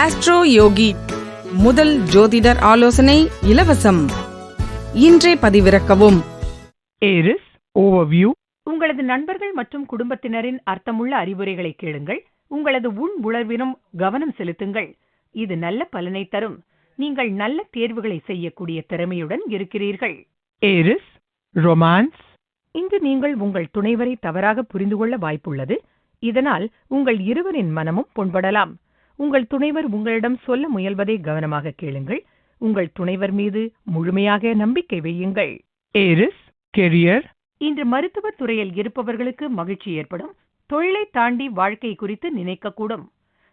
Astro யோகி முதல் ஜோதிடர் ஆலோசனை இலவசம். இன்றே பதிவிறக்கவும். ஏரிஸ் ஓவர்வியூ உங்களது நண்பர்கள் மற்றும் குடும்பத்தினரின் அர்த்தமுள்ள அறிவுரைகளை கேளுங்கள். உங்களது உள் உணர்விலும் கவனம் செலுத்துங்கள். இது நல்ல பலனை தரும். நீங்கள் நல்ல தேர்வுகளை செய்யக்கூடிய திறமையுடன் இருக்கிறீர்கள். ஏரிஸ் ரொமான்ஸ் இன்று நீங்கள் உங்கள் துணைவரை தவறாக புரிந்து கொள்ள வாய்ப்புள்ளது. இதனால் உங்கள் இருவரின் மனமும் புண்படலாம். உங்கள் துணைவர் உங்களிடம் சொல்ல முயல்வதை கவனமாக கேளுங்கள். உங்கள் துணைவர் மீது முழுமையாக நம்பிக்கை வையுங்கள். ஏரிஸ் கெரியர் இன்று மருத்துவத் துறையில் இருப்பவர்களுக்கு மகிழ்ச்சி ஏற்படும். தொழிலை தாண்டி வாழ்க்கை குறித்து நினைக்கக்கூடும்.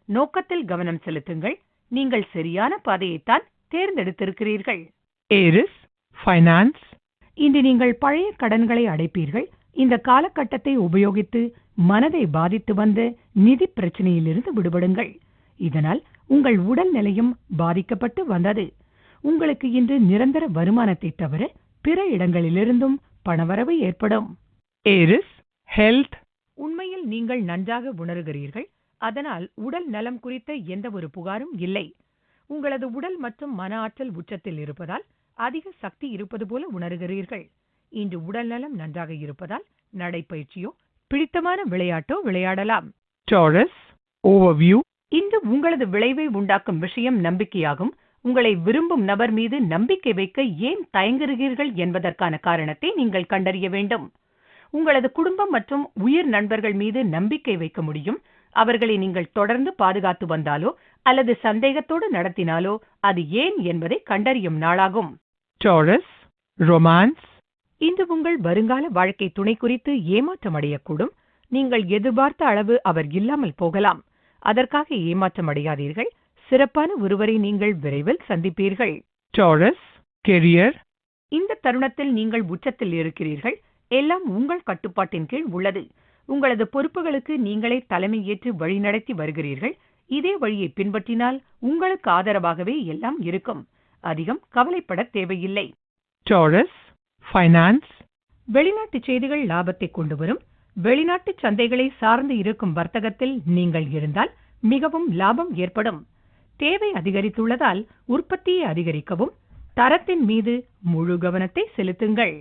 நோக்கத்தில் கவனம் செலுத்துங்கள். நீங்கள் சரியான பாதையைத்தான் தேர்ந்தெடுத்திருக்கிறீர்கள். ஏரிஸ் ஃபைனான்ஸ் இன்று நீங்கள் பழைய கடன்களை அடைப்பீர்கள். இந்த காலகட்டத்தை உபயோகித்து மனதை பாதித்து வந்த நிதி பிரச்சனையிலிருந்து விடுபடுங்கள். இதனால் உங்கள் உடல் நிலையும் பாதிக்கப்பட்டு வந்தது. உங்களுக்கு இன்று நிரந்தர வருமானத்தை தவிர பிற இடங்களிலிருந்தும் பணவரவு ஏற்படும். ஏரிஸ் ஹெல்த் உண்மையில் நீங்கள் நன்றாக உணர்கிறீர்கள். அதனால் உடல் நலம் குறித்த எந்த ஒரு புகாரும் இல்லை. உங்களது உடல் மற்றும் மன ஆற்றல் உச்சத்தில் இருப்பதால் அதிக சக்தி இருப்பது போல உணர்கிறீர்கள். இன்று உடல் நலம் நன்றாக இருப்பதால் நடைப்பயிற்சியோ பிடித்தமான விளையாட்டோ விளையாடலாம். டாரஸ் ஓவர்வியூ இன்று உங்களது விளைவை உண்டாக்கும் விஷயம் நம்பிக்கையாகும். உங்களை விரும்பும் நபர் மீது நம்பிக்கை வைக்க ஏன் தயங்குகிறீர்கள் என்பதற்கான காரணத்தை நீங்கள் கண்டறிய வேண்டும். உங்களது குடும்பம் மற்றும் உயிர் நண்பர்கள் மீது நம்பிக்கை வைக்க முடியும். அவர்களை நீங்கள் தொடர்ந்து பாதுகாத்து வந்தாலோ அல்லது சந்தேகத்தோடு நடத்தினாலோ அது ஏன் என்பதை கண்டறியும் நாளாகும். டாரஸ் ரொமான்ஸ் இன்று உங்கள் வருங்கால வாழ்க்கை துணை குறித்து ஏமாற்றம் அடையக்கூடும். நீங்கள் எதிர்பார்த்த அளவு அவர் இல்லாமல் போகலாம். அதற்காக ஏமாற்றம் அடையாதீர்கள். சிறப்பான ஒருவரை நீங்கள் விரைவில் சந்திப்பீர்கள். டாரஸ் கெரியர் இந்த தருணத்தில் நீங்கள் உச்சத்தில் இருக்கிறீர்கள். எல்லாம் உங்கள் கட்டுப்பாட்டின் கீழ் உள்ளது. உங்களது பொறுப்புகளுக்கு நீங்களே தலைமை ஏற்று வழிநடத்தி வருகிறீர்கள். இதே வழியை பின்பற்றினால் உங்களுக்கு ஆதரவாகவே எல்லாம் இருக்கும். அதிகம் கவலைப்பட தேவையில்லை. டாரஸ் ஃபைனான்ஸ் வெளிநாட்டு செய்திகள் லாபத்தை கொண்டு வரும். வெளிநாட்டு சந்தைகளை சார்ந்து இருக்கும் வர்த்தகத்தில் நீங்கள் இருந்தால் மிகவும் லாபம் ஏற்படும். தேவை அதிகரித்துள்ளதால் உற்பத்தியை அதிகரிக்கவும் தரத்தின் மீது முழு கவனத்தை செலுத்துங்கள்.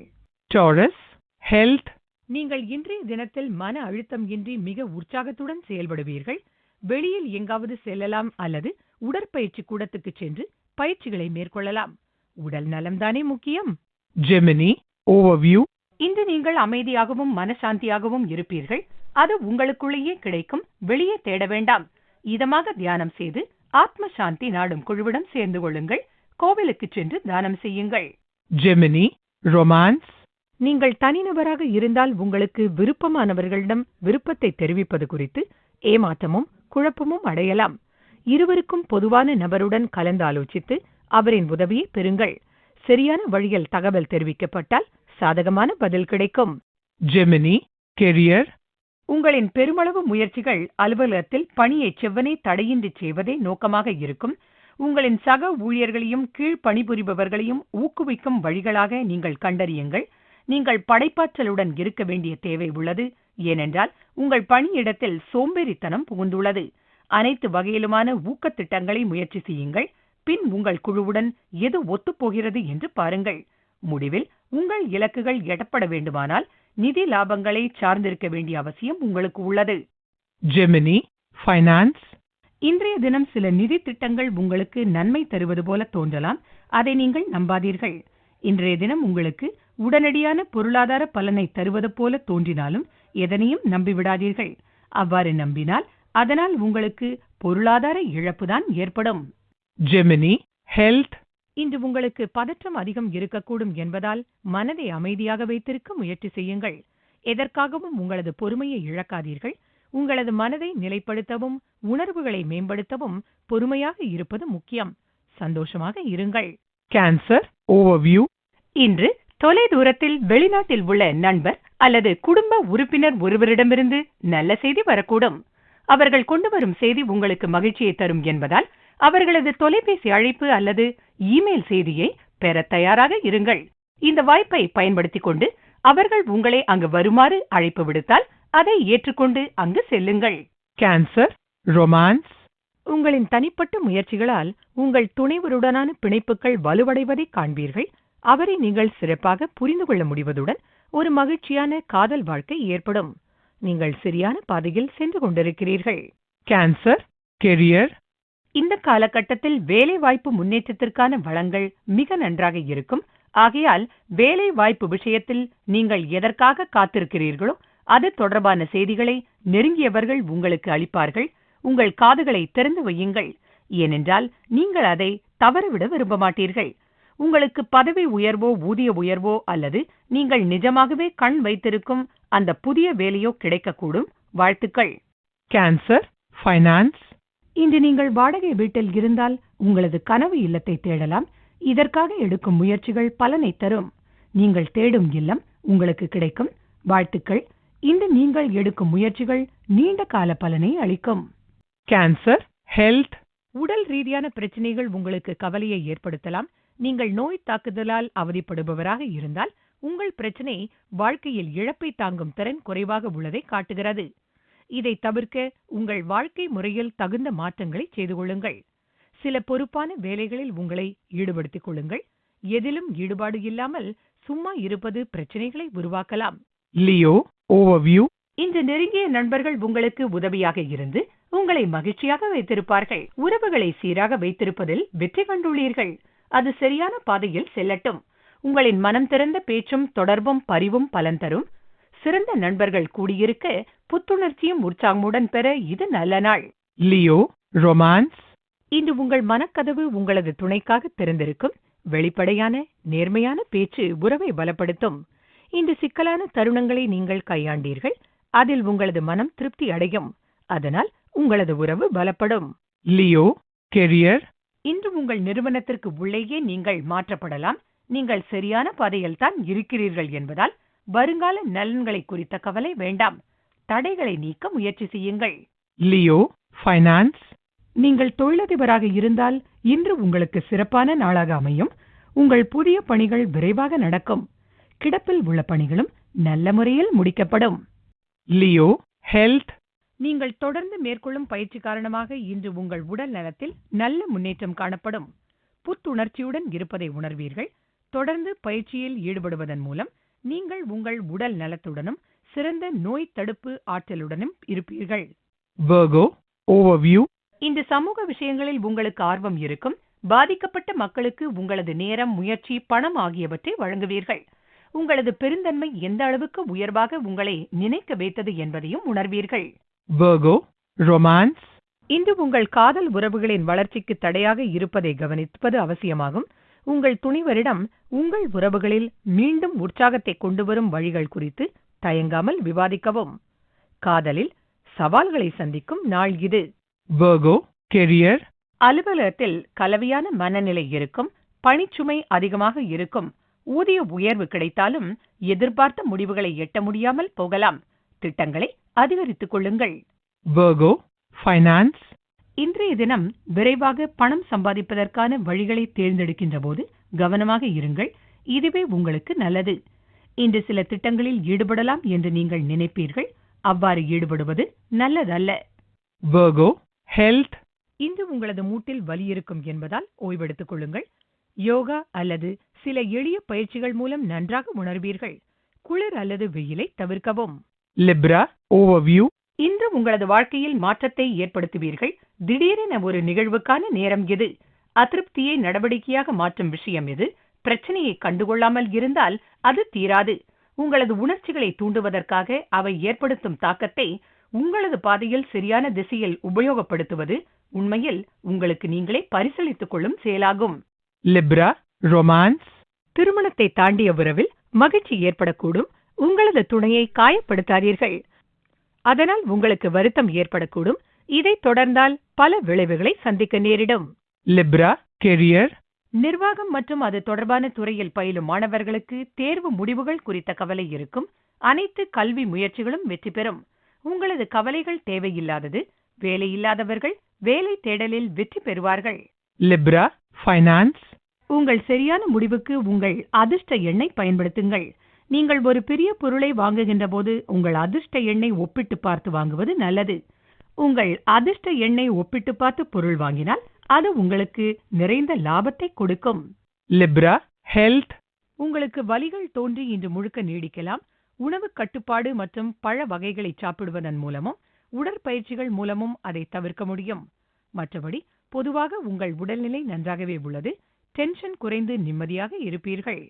டாரஸ் ஹெல்த் நீங்கள் இன்றைய தினத்தில் மன அழுத்தம் இன்றி மிக உற்சாகத்துடன் செயல்படுவீர்கள். வெளியில் எங்காவது செல்லலாம் அல்லது உடற்பயிற்சி கூடத்துக்கு சென்று பயிற்சிகளை மேற்கொள்ளலாம். உடல் நலம்தானே முக்கியம். ஜெமினி ஓவர்வியூ இன்று நீங்கள் அமைதியாகவும் மனசாந்தியாகவும் இருப்பீர்கள். அது உங்களுக்குள்ளேயே கிடைக்கும். வெளியே தேட வேண்டாம். இதமாக தியானம் செய்து ஆத்ம சாந்தி நாடும் குழுவிடம் சேர்ந்து கொள்ளுங்கள். கோவிலுக்கு சென்று தானம் செய்யுங்கள். ஜெமினி ரொமான்ஸ் நீங்கள் தனிநபராக இருந்தால் உங்களுக்கு விருப்பமானவர்களிடம் விருப்பத்தை தெரிவிப்பது குறித்து ஏமாற்றமும் குழப்பமும் அடையலாம். இருவருக்கும் பொதுவான நபருடன் கலந்தாலோசித்து அவரின் உதவியை பெறுங்கள். சரியான வழியில் தகவல் தெரிவிக்கப்பட்டால் சாதகமான பதில் கிடைக்கும். ஜெமினி கெரியர் உங்களின் பெருமளவு முயற்சிகள் அலுவலகத்தில் பணியை செவ்வனே தடையின்றி செய்வதே நோக்கமாக இருக்கும். உங்களின் சக ஊழியர்களையும் கீழ் பணிபுரிபவர்களையும் ஊக்குவிக்கும் வழிகளாக நீங்கள் கண்டறியுங்கள். நீங்கள் படைப்பாற்றலுடன் இருக்க வேண்டிய தேவை உள்ளது. ஏனென்றால் உங்கள் பணியிடத்தில் சோம்பேறித்தனம் புகுந்துள்ளது. அனைத்து வகையிலுமான ஊக்கத்திட்டங்களை முயற்சி செய்யுங்கள். பின் உங்கள் குழுவுடன் எது ஒத்துப்போகிறது என்று பாருங்கள். முடிவில் உங்கள் இலக்குகள் எட்டப்பட வேண்டுமானால் நிதி லாபங்களை சார்ந்திருக்க வேண்டிய அவசியம் உங்களுக்கு உள்ளது. ஜெமினி ஃபைனான்ஸ் இன்றைய தினம் சில நிதி திட்டங்கள் உங்களுக்கு நன்மை தருவது போல தோன்றலாம். அதை நீங்கள் நம்பாதீர்கள். இன்றைய தினம் உங்களுக்கு உடனடியான பொருளாதார பலனை தருவது போல தோன்றினாலும் எதனையும் நம்பிவிடாதீர்கள். அவ்வாறு நம்பினால் அதனால் உங்களுக்கு பொருளாதார இழப்புதான் ஏற்படும். ஜெமினி ஹெல்த் இன்று உங்களுக்கு பதற்றம் அதிகம் இருக்கக்கூடும் என்பதால் மனதை அமைதியாக வைத்திருக்க முயற்சி செய்யுங்கள். எதற்காகவும் உங்களது பொறுமையை இழக்காதீர்கள். உங்களது மனதை நிலைப்படுத்தவும் உணர்வுகளை மேம்படுத்தவும் பொறுமையாக இருப்பது முக்கியம். சந்தோஷமாக இருங்கள். கேன்சர் ஓவர்வியூ இன்று தொலை தூரத்தில் வெளிநாட்டில் உள்ள நண்பர் அல்லது குடும்ப உறுப்பினர் ஒருவரிடமிருந்து நல்ல செய்தி வரக்கூடும். அவர்கள் கொண்டு வரும் செய்தி உங்களுக்கு மகிழ்ச்சியை தரும் என்பதால் அவர்களது தொலைபேசி அழைப்பு அல்லது இமெயில் செய்தியை பெற தயாராக இருங்கள். இந்த வாய்ப்பை பயன்படுத்திக் கொண்டு அவர்கள் உங்களை அங்கு வருமாறு அழைப்பு விடுத்தால் அதை ஏற்றுக்கொண்டு அங்கு செல்லுங்கள். கேன்சர் ரொமான்ஸ் உங்களின் தனிப்பட்ட முயற்சிகளால் உங்கள் துணைவருடனான பிணைப்புகள் வலுவடைவதை காண்பீர்கள். அவரை நீங்கள் சிறப்பாக புரிந்து கொள்ள முடிவதுடன் ஒரு மகிழ்ச்சியான காதல் வாழ்க்கை ஏற்படும். நீங்கள் சரியான பாதையில் சென்று கொண்டிருக்கிறீர்கள். Cancer, career, இந்த காலகட்டத்தில் வேலைவாய்ப்பு முன்னேற்றத்திற்கான வளங்கள் மிக நன்றாக இருக்கும். ஆகையால் வேலை வாய்ப்பு விஷயத்தில் நீங்கள் எதற்காக காத்திருக்கிறீர்களோ அது தொடர்பான செய்திகளை நெருங்கியவர்கள் உங்களுக்கு அளிப்பார்கள். உங்கள் காதுகளை திறந்து வையுங்கள். ஏனென்றால் நீங்கள் அதை தவறவிட விரும்ப மாட்டீர்கள். உங்களுக்கு பதவி உயர்வோ ஊதிய உயர்வோ அல்லது நீங்கள் நிஜமாகவே கண் வைத்திருக்கும் அந்த புதிய வேலையோ கிடைக்கக்கூடும். வாழ்த்துக்கள். கேன்சர் ஃபைனான்ஸ் இன்று நீங்கள் வாடகை வீட்டில் இருந்தால் உங்களது கனவு இல்லத்தை தேடலாம். இதற்காக எடுக்கும் முயற்சிகள் பலனை தரும். நீங்கள் தேடும் இல்லம் உங்களுக்கு கிடைக்கும். வாழ்த்துக்கள். இன்று நீங்கள் எடுக்கும் முயற்சிகள் நீண்ட கால பலனை அளிக்கும். Cancer, health, உடல் ரீதியான பிரச்சனைகள் உங்களுக்கு கவலையை ஏற்படுத்தலாம். நீங்கள் நோய் தாக்குதலால் அவதிப்படுபவராக இருந்தால் உங்கள் பிரச்சனை வாழ்க்கையில் இழப்பை தாங்கும் திறன் குறைவாக உள்ளதை காட்டுகிறது. இதை தவிர்க்க உங்கள் வாழ்க்கை முறையில் தகுந்த மாற்றங்களை செய்து கொள்ளுங்கள். சில பொறுப்பான வேலைகளில் உங்களை ஈடுபடுத்திக் கொள்ளுங்கள். எதிலும் ஈடுபாடு இல்லாமல் சும்மா இருப்பது பிரச்சனைகளை உருவாக்கலாம். Leo, overview, இன்று நெருங்கிய நண்பர்கள் உங்களுக்கு உதவியாக இருந்து உங்களை மகிழ்ச்சியாக வைத்திருப்பார்கள். உறவுகளை சீராக வைத்திருப்பதில் வெற்றி கண்டுள்ளீர்கள். அது சரியான பாதையில் செல்லட்டும். உங்களின் மனம் திறந்த பேச்சும் தொடர்பும் பரிவும் பலன் தரும். சிறந்த நண்பர்கள் கூடியிருக்க புத்துணர்ச்சியும் உற்சாகமுடன் பெற இது நல்ல நாள். Leo, romance, இன்று உங்கள் மனக்கதவு உங்களது துணைக்காக திறந்திருக்கும் வெளிப்படையான நேர்மையான பேச்சு உறவை பலப்படுத்தும். இன்று சிக்கலான தருணங்களை நீங்கள் கையாண்டீர்கள் அதில் உங்களது மனம் திருப்தி அடையும். அதனால் உங்களது உறவு பலப்படும். Leo, career, இன்று உங்கள் நிறுவனத்திற்கு உள்ளேயே நீங்கள் மாற்றப்படலாம். நீங்கள் சரியான பாதையில் தான் இருக்கிறீர்கள் என்பதால் வருங்கால நலன்களை குறித்த கவலை வேண்டாம். தடைகளை நீக்க முயற்சி செய்யுங்கள். Leo, finance, நீங்கள் தொழிலதிபராக இருந்தால் இன்று உங்களுக்கு சிறப்பான நாளாக அமையும். உங்கள் புதிய பணிகள் விரைவாக நடக்கும். கிடப்பில் உள்ள பணிகளும் நல்ல முறையில் முடிக்கப்படும். Leo, health, நீங்கள் தொடர்ந்து மேற்கொள்ளும் பயிற்சி காரணமாக இன்று உங்கள் உடல் நலத்தில் நல்ல முன்னேற்றம் காணப்படும். புத்துணர்ச்சியுடன் இருப்பதை உணர்வீர்கள். தொடர்ந்து பயிற்சியில் ஈடுபடுவதன் மூலம் நீங்கள் உங்கள் உடல் நலத்துடனும் சிறந்த நோய் தடுப்பு ஆற்றலுடனும் இருப்பீர்கள். Virgo, overview, இந்த சமூக விஷயங்களில் உங்களுக்கு ஆர்வம் இருக்கும் பாதிக்கப்பட்ட மக்களுக்கு உங்களது நேரம் முயற்சி பணம் ஆகியவற்றை வழங்குவீர்கள். உங்களது பெருந்தன்மை எந்த அளவுக்கு உயர்வாக உங்களை நினைக்க வைத்தது என்பதையும் உணர்வீர்கள். Virgo, romance, இன்று உங்கள் காதல் உறவுகளின் வளர்ச்சிக்கு தடையாக இருப்பதை கவனிப்பது அவசியமாகும். உங்கள் துணிவரிடம் உங்கள் உறவுகளில் மீண்டும் உற்சாகத்தை கொண்டு வரும் வழிகள் குறித்து தயங்காமல் விவாதிக்கவும். காதலில் சவால்களை சந்திக்கும் நாள் இது. Virgo, career, அலுவலகத்தில் கலவையான மனநிலை இருக்கும் பணிச்சுமை அதிகமாக இருக்கும் ஊதிய உயர்வு கிடைத்தாலும் எதிர்பார்த்த முடிவுகளை எட்ட முடியாமல் போகலாம். திட்டங்களை அதிகரித்துக் கொள்ளுங்கள். Virgo, finance, இன்றைய தினம் விரைவாக பணம் சம்பாதிப்பதற்கான வழிகளை தேர்ந்தெடுக்கின்ற போது கவனமாக இருங்கள். இதுவே உங்களுக்கு நல்லது. இன்று சில திட்டங்களில் ஈடுபடலாம் என்று நீங்கள் நினைப்பீர்கள். அவ்வாறு ஈடுபடுவது நல்லதல்ல. Virgo, health, இன்று உங்களது மூட்டில் வலி இருக்கும் என்பதால் ஓய்வெடுத்துக் கொள்ளுங்கள். யோகா அல்லது சில எளிய பயிற்சிகள் மூலம் நன்றாக உணர்வீர்கள். குளிர் அல்லது வெயிலை தவிர்க்கவும். Libra, overview, இன்று உங்களது வாழ்க்கையில் மாற்றத்தை ஏற்படுத்துவீர்கள். திடீரென ஒரு நிகழ்வுக்கான நேரம் எது? அதிருப்தியை நடவடிக்கையாக மாற்றும் விஷயம் எது? பிரச்சனையை கண்டுகொள்ளாமல் இருந்தால் அது தீராது. உங்களது உணர்ச்சிகளை தூண்டுவதற்காக அவை ஏற்படுத்தும் தாக்கத்தை உங்களது பாதையில் சரியான திசையில் உபயோகப்படுத்துவது உண்மையில் உங்களுக்கு நீங்களே பரிசீலித்துக் கொள்ளும் செயலாகும். Libra, romance, திருமணத்தை தாண்டிய உறவில் மகிழ்ச்சி ஏற்படக்கூடும். உங்களது துணையை காயப்படுத்தாதீர்கள். அதனால் உங்களுக்கு வருத்தம் ஏற்படக்கூடும். இதை தொடர்ந்தால் பல விளைவுகளை சந்திக்க நேரிடும். Libra, career, நிர்வாகம் மற்றும் அது தொடர்பான துறையில் பயிலும் மாணவர்களுக்கு தேர்வு முடிவுகள் குறித்த கவலை இருக்கும். அனைத்து கல்வி முயற்சிகளும் வெற்றி பெறும். உங்களது கவலைகள் தேவையில்லாதது வேலையில்லாதவர்கள் வேலை தேடலில் வெற்றி பெறுவார்கள். Libra, finance, உங்கள் சரியான முடிவுக்கு உங்கள் அதிர்ஷ்ட எண்ணை பயன்படுத்துங்கள். நீங்கள் ஒரு பெரிய பொருளை வாங்குகின்ற போது உங்கள் அதிர்ஷ்ட எண்ணை ஒப்பிட்டு பார்த்து வாங்குவது நல்லது. உங்கள் அதிர்ஷ்ட எண்ணை ஒப்பிட்டு பார்த்து பொருள் வாங்கினால் அது உங்களுக்கு நிறைந்த லாபத்தை கொடுக்கும். Libra, health, உங்களுக்கு வலிகள் தோன்றி இன்று முழுக்க நீடிக்கலாம். உணவு கட்டுப்பாடு மற்றும் பழ வகைகளை சாப்பிடுவதன் மூலமும் உடற்பயிற்சிகள் மூலமும் அதை தவிர்க்க முடியும். மற்றபடி பொதுவாக உங்கள் உடல்நிலை நன்றாகவே உள்ளது. டென்ஷன் குறைந்து நிம்மதியாக இருப்பீர்கள்.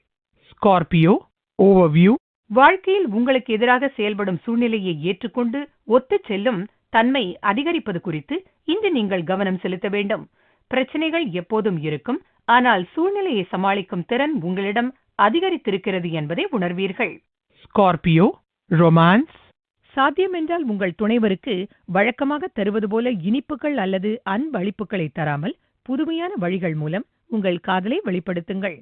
Scorpio, overview, வாழ்க்கையில் உங்களுக்கு எதிராக செயல்படும் சூழ்நிலையை ஏற்றுக்கொண்டு ஒத்துச் செல்லும் தன்மை அதிகரிப்பது குறித்து இன்று நீங்கள் கவனம் செலுத்த வேண்டும். பிரச்சனைகள் எப்போதும் இருக்கும் ஆனால் சூழ்நிலையை சமாளிக்கும் திறன் உங்களிடம் அதிகரித்திருக்கிறது என்பதை உணர்வீர்கள். Scorpio, romance, சாத்தியமென்றால் உங்கள் துணைவருக்கு வழக்கமாக தருவது போல இனிப்புகள் அல்லது அன்பளிப்புகளை தராமல் புதுமையான வழிகள் மூலம் உங்கள் காதலை வெளிப்படுத்துங்கள்.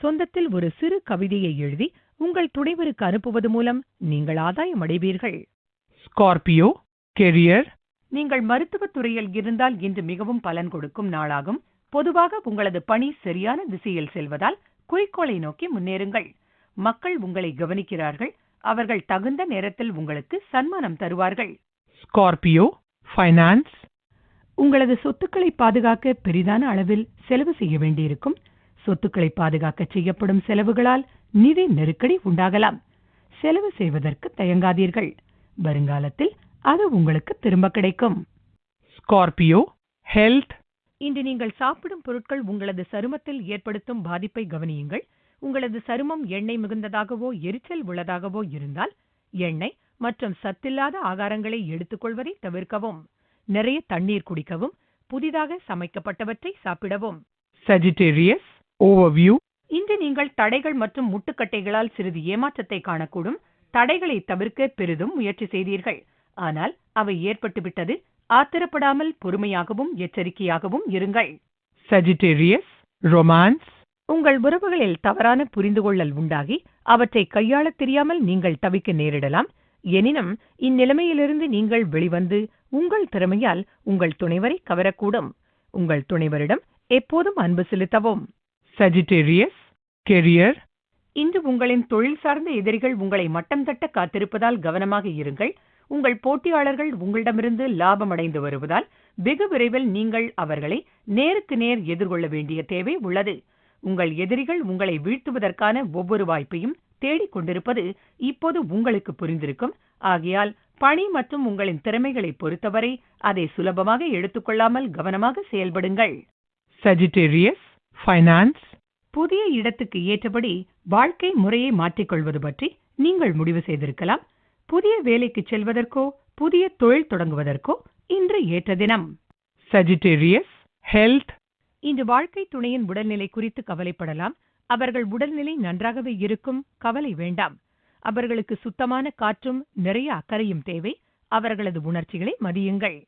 சொந்தத்தில் ஒரு சிறு கவிதையை எழுதி உங்கள் துணைவருக்கு அனுப்புவது மூலம் நீங்கள் ஆதாயம் அடைவீர்கள். Scorpio, career, நீங்கள் மருத்துவத் துறையில் இருந்தால் இன்று மிகவும் பலன் கொடுக்கும் நாளாகும். பொதுவாக உங்களது பணி சரியான திசையில் செல்வதால் குறிக்கோளை நோக்கி முன்னேறுங்கள். மக்கள் உங்களை கவனிக்கிறார்கள். அவர்கள் தகுந்த நேரத்தில் உங்களுக்கு சன்மானம் தருவார்கள். Scorpio, finance, உங்களது சொத்துக்களை பாதுகாக்க பெரிதான அளவில் செலவு செய்ய வேண்டியிருக்கும். சொத்துக்களை பாதுகாக்க செய்யப்படும் செலவுகளால் நிதி நெருக்கடி உண்டாகலாம். செலவு செய்வதற்கு தயங்காதீர்கள். வருங்காலத்தில் அது உங்களுக்கு திரும்ப கிடைக்கும். Scorpio, health, இன்று நீங்கள் சாப்பிடும் பொருட்கள் உங்களது சருமத்தில் ஏற்படுத்தும் பாதிப்பை கவனியுங்கள். உங்களது சருமம் எண்ணெய் மிகுந்ததாகவோ எரிச்சல் உள்ளதாகவோ இருந்தால் எண்ணெய் மற்றும் சத்தில்லாத ஆகாரங்களை எடுத்துக்கொள்வதை தவிர்க்கவும். நிறைய தண்ணீர் குடிக்கவும் புதிதாக சமைக்கப்பட்டவற்றை சாப்பிடவும். Sagittarius, overview, இன்று நீங்கள் தடைகள் மற்றும் முட்டுக்கட்டைகளால் சிறிது ஏமாற்றத்தை காணக்கூடும். தடைகளை தவிர்க்க பெரிதும் முயற்சி செய்தீர்கள். ஆனால் அவை ஏற்பட்டுவிட்டது. ஆத்திரப்படாமல் பொறுமையாகவும் எச்சரிக்கையாகவும் இருங்கள். Sagittarius, romance, உங்கள் உறவுகளில் தவறான புரிந்துகொள்ளல் உண்டாகி அவற்றை கையாளத் தெரியாமல் நீங்கள் தவிக்க நேரிடலாம். எனினும் இந்நிலைமையிலிருந்து நீங்கள் வெளிவந்து உங்கள் திறமையால் உங்கள் துணைவரை கவரக்கூடும். உங்கள் துணைவரிடம் எப்போதும் அன்பு செலுத்தவும். Sagittarius, career, இன்று உங்களின் தொழில் சார்ந்த எதிரிகள் உங்களை மட்டம் தட்ட காத்திருப்பதால் கவனமாக இருங்கள். உங்கள் போட்டியாளர்கள் உங்களிடமிருந்து லாபம் அடைந்து வருவதால் வெகு விரைவில் நீங்கள் அவர்களை நேருக்கு நேர் எதிர்கொள்ள வேண்டிய தேவை உள்ளது. உங்கள் எதிரிகள் உங்களை வீழ்த்துவதற்கான ஒவ்வொரு வாய்ப்பையும் தேடிக் கொண்டிருப்பது இப்போது உங்களுக்கு புரிந்திருக்கும். ஆகையால் பணி மற்றும் உங்களின் திறமைகளை பொறுத்தவரை அதை சுலபமாக எடுத்துக்கொள்ளாமல் கவனமாக செயல்படுங்கள். Sagittarius, ஃபைனான்ஸ் புதிய இடத்துக்கு ஏற்றபடி வாழ்க்கை முறையை மாற்றிக்கொள்வது பற்றி நீங்கள் முடிவு செய்திருக்கலாம். புதிய வேலைக்கு செல்வதற்கோ புதிய தொழில் தொடங்குவதற்கோ இன்று ஏற்ற தினம். சஜிடேரியஸ் ஹெல்த் இன்று வாழ்க்கை துணையின் உடல்நிலை குறித்து கவலைப்படலாம். அவர்கள் உடல்நிலை நன்றாகவே இருக்கும் கவலை வேண்டாம். அவர்களுக்கு சுத்தமான காற்றும் நிறைய அக்கறையும் தேவை. அவர்களது உணர்ச்சிகளை மதியுங்கள்.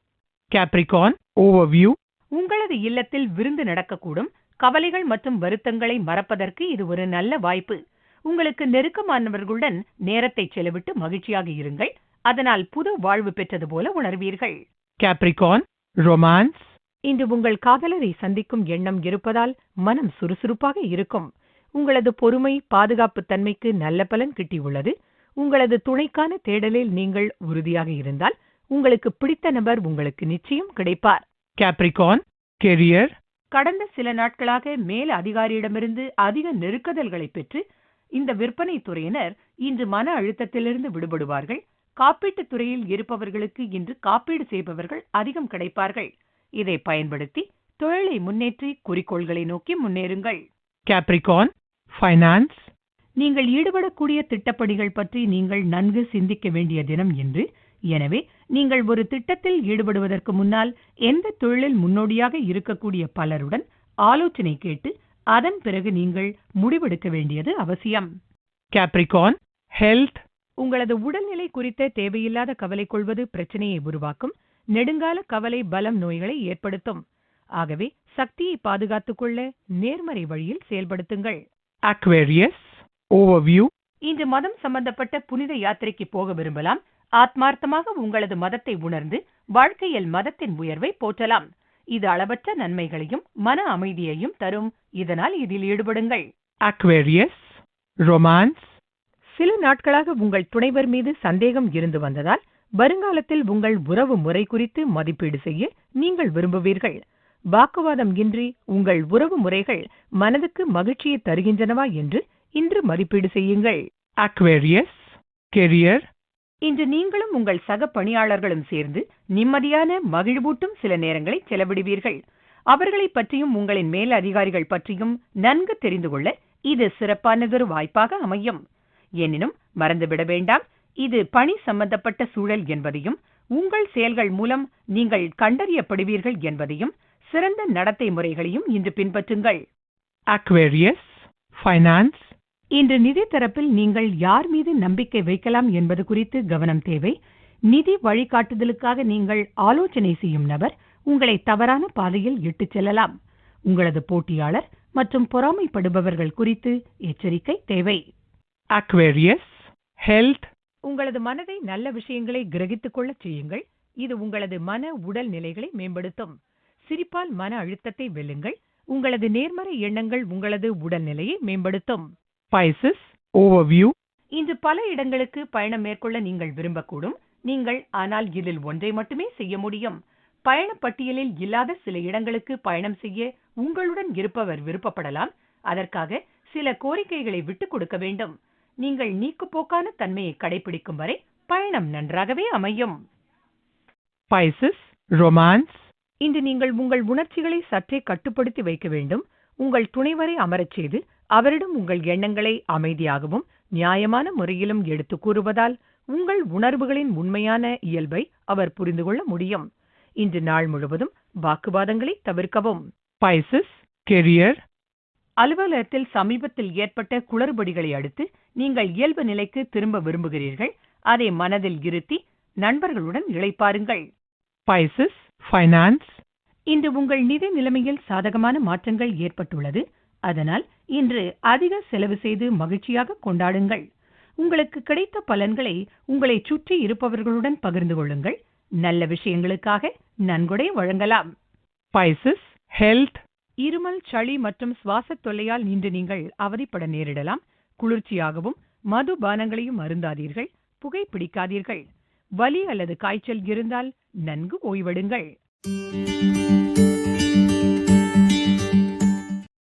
கேப்ரிகான் ஓவர்வியூ உங்களது இல்லத்தில் விருந்து நடக்கக்கூடும். கவலைகள் மற்றும் வருத்தங்களை மறப்பதற்கு இது ஒரு நல்ல வாய்ப்பு. உங்களுக்கு நெருக்கமானவர்களுடன் நேரத்தை செலவிட்டு மகிழ்ச்சியாக இருங்கள். அதனால் புது வாழ்வு பெற்றது போல உணர்வீர்கள். Capricorn, romance, இன்று உங்கள் காதலரை சந்திக்கும் எண்ணம் இருப்பதால் மனம் சுறுசுறுப்பாக இருக்கும். உங்களது பொறுமை பாதுகாப்பு தன்மைக்கு நல்ல பலன் கிட்டியுள்ளது. உங்களது துணைக்கான தேடலில் நீங்கள் உறுதியாக இருந்தால் உங்களுக்கு பிடித்த நபர் உங்களுக்கு நிச்சயம் கிடைப்பார். Capricorn, career, கடந்த சில நாட்களாக மேல் அதிகாரியிடமிருந்து அதிக நெருக்குதல்களை பெற்று இந்த விற்பனை துறையினர் இன்று மன அழுத்தத்திலிருந்து விடுபடுவார்கள். காப்பீட்டுத் துறையில் இருப்பவர்களுக்கு இன்று காப்பீடு செய்பவர்கள் அதிகம் கிடைப்பார்கள். இதை பயன்படுத்தி தொழிலை முன்னேற்றி குறிக்கோள்களை நோக்கி முன்னேறுங்கள். Capricorn, finance, நீங்கள் ஈடுபடக்கூடிய திட்டப்பணிகள் பற்றி நீங்கள் நன்கு சிந்திக்க வேண்டிய தினம் என்று எனவே நீங்கள் ஒரு திட்டத்தில் ஈடுபடுவதற்கு முன்னால் எந்த தொழிலில் முன்னோடியாக இருக்கக்கூடிய பலருடன் ஆலோசனை கேட்டு அதன் பிறகு நீங்கள் முடிவெடுக்க வேண்டியது அவசியம். Capricorn, health, உங்களது உடல்நிலை குறித்த தேவையில்லாத கவலை கொள்வது பிரச்சனையை உருவாக்கும் நெடுங்கால கவலை பலம் நோய்களை ஏற்படுத்தும். ஆகவே சக்தியை பாதுகாத்துக் கொள்ள நேர்மறை வழியில் செயல்படுத்துங்கள். Aquarius, overview, இன்று மதம் சம்பந்தப்பட்ட புனித யாத்திரைக்கு போக விரும்பலாம். ஆத்மார்த்தமாக உங்களது மதத்தை உணர்ந்து வாழ்க்கையில் மதத்தின் உயர்வை போற்றலாம். இது அளவற்ற நன்மைகளையும் மன அமைதியையும் தரும். இதனால் இதில் ஈடுபடுங்கள். Aquarius, romance, சில நாட்களாக உங்கள் துணைவர் மீது சந்தேகம் இருந்து வந்ததால் வருங்காலத்தில் உங்கள் உறவு முறை குறித்து மதிப்பீடு செய்ய நீங்கள் விரும்புவீர்கள். வாக்குவாதம் இன்றி உங்கள் உறவு முறைகள் மனதுக்கு மகிழ்ச்சியை தருகின்றனவா என்று இன்று மதிப்பீடு செய்யுங்கள். Aquarius. Career. இன்று நீங்களும் உங்கள் சக பணியாளர்களும் சேர்ந்து நிம்மதியான மகிழ்வூட்டும் சில நேரங்களை செலவிடுவீர்கள். அவர்களைப் பற்றியும் உங்களின் மேல் அதிகாரிகள் பற்றியும் நன்கு தெரிந்து கொள்ள இது சிறப்பானதொரு வாய்ப்பாக அமையும். எனினும் மறந்துவிட வேண்டாம் இது பணி சம்பந்தப்பட்ட சூழல் என்பதையும் உங்கள் செயல்கள் மூலம் நீங்கள் கண்டறியப்படுவீர்கள் என்பதையும் சிறந்த நடத்தை முறைகளையும் இன்று பின்பற்றுங்கள். அக்வேரியஸ் ஃபைனான்ஸ் இன்று நிதி தரப்பில் நீங்கள் யார் மீது நம்பிக்கை வைக்கலாம் என்பது குறித்து கவனம் தேவை. நிதி வழிகாட்டுதலுக்காக நீங்கள் ஆலோசனை செய்யும் நபர் உங்களை தவறான பாதையில் இட்டுச் செல்லலாம். உங்களது போட்டியாளர் மற்றும் பொறாமைப்படுபவர்கள் குறித்து எச்சரிக்கை தேவை. Aquarius. Health. உங்களது மனதை நல்ல விஷயங்களை கிரகித்துக் கொள்ளச் செய்யுங்கள். இது உங்களது மன உடல் நிலைகளை மேம்படுத்தும். சிரிப்பால் மன அழுத்தத்தை வெல்லுங்கள். உங்களது நேர்மறை எண்ணங்கள் உங்களது உடல்நிலையை மேம்படுத்தும். Pisces. Overview. இன்று பல இடங்களுக்கு பயணம் மேற்கொள்ள நீங்கள் விரும்பக்கூடும் நீங்கள் ஆனால் இதில் ஒன்றை மட்டுமே செய்ய முடியும் பயணப் பட்டியலில் இல்லாத சில இடங்களுக்கு பயணம் செய்ய உங்களுடன் இருப்பவர் விருப்பப்படலாம் அதற்காக சில கோரிக்கைகளை விட்டுக் கொடுக்க வேண்டும் நீங்கள் நீக்குப்போக்கான தன்மையை கடைபிடிக்கும் வரை பயணம் நன்றாகவே அமையும் Pisces. Romance. இன்று நீங்கள் உங்கள் உணர்ச்சிகளை சற்றே கட்டுப்படுத்தி வைக்க வேண்டும் உங்கள் துணைவரை அமரச் செய்து அவரிடம் உங்கள் எண்ணங்களை அமைதியாகவும் நியாயமான முறையிலும் எடுத்துக் கூறுவதால் உங்கள் உணர்வுகளின் உண்மையான இயல்பை அவர் புரிந்து கொள்ள முடியும் இன்று நாள் முழுவதும் வாக்குவாதங்களை தவிர்க்கவும் Pisces. Career. அலுவலகத்தில் சமீபத்தில் ஏற்பட்ட குளறுபடிகளை அடுத்து நீங்கள் இயல்பு நிலைக்கு திரும்ப விரும்புகிறீர்கள் அதை மனதில் இருத்தி நண்பர்களுடன் இளைப்பாருங்கள் Pisces. Finance. இன்று உங்கள் நிதி நிலைமையில் சாதகமான மாற்றங்கள் ஏற்பட்டுள்ளது அதனால் இன்று அதிக செலவு செய்து மகிழ்ச்சியாக கொண்டாடுங்கள். உங்களுக்கு கிடைத்த பலன்களை உங்களைச் சுற்றி இருப்பவர்களுடன் பகிர்ந்து கொள்ளுங்கள். நல்ல விஷயங்களுக்காக நன்கொடை வழங்கலாம். Pisces. Health. இருமல் சளி மற்றும் சுவாசத் தொல்லையால் இன்று நீங்கள் அவதிப்பட நேரிடலாம். குளிர்ச்சியாகவும் மது பானங்களையும் அருந்தாதீர்கள். புகைப்பிடிக்காதீர்கள் வலி அல்லது காய்ச்சல் இருந்தால் நன்கு ஓய்வெடுங்கள்.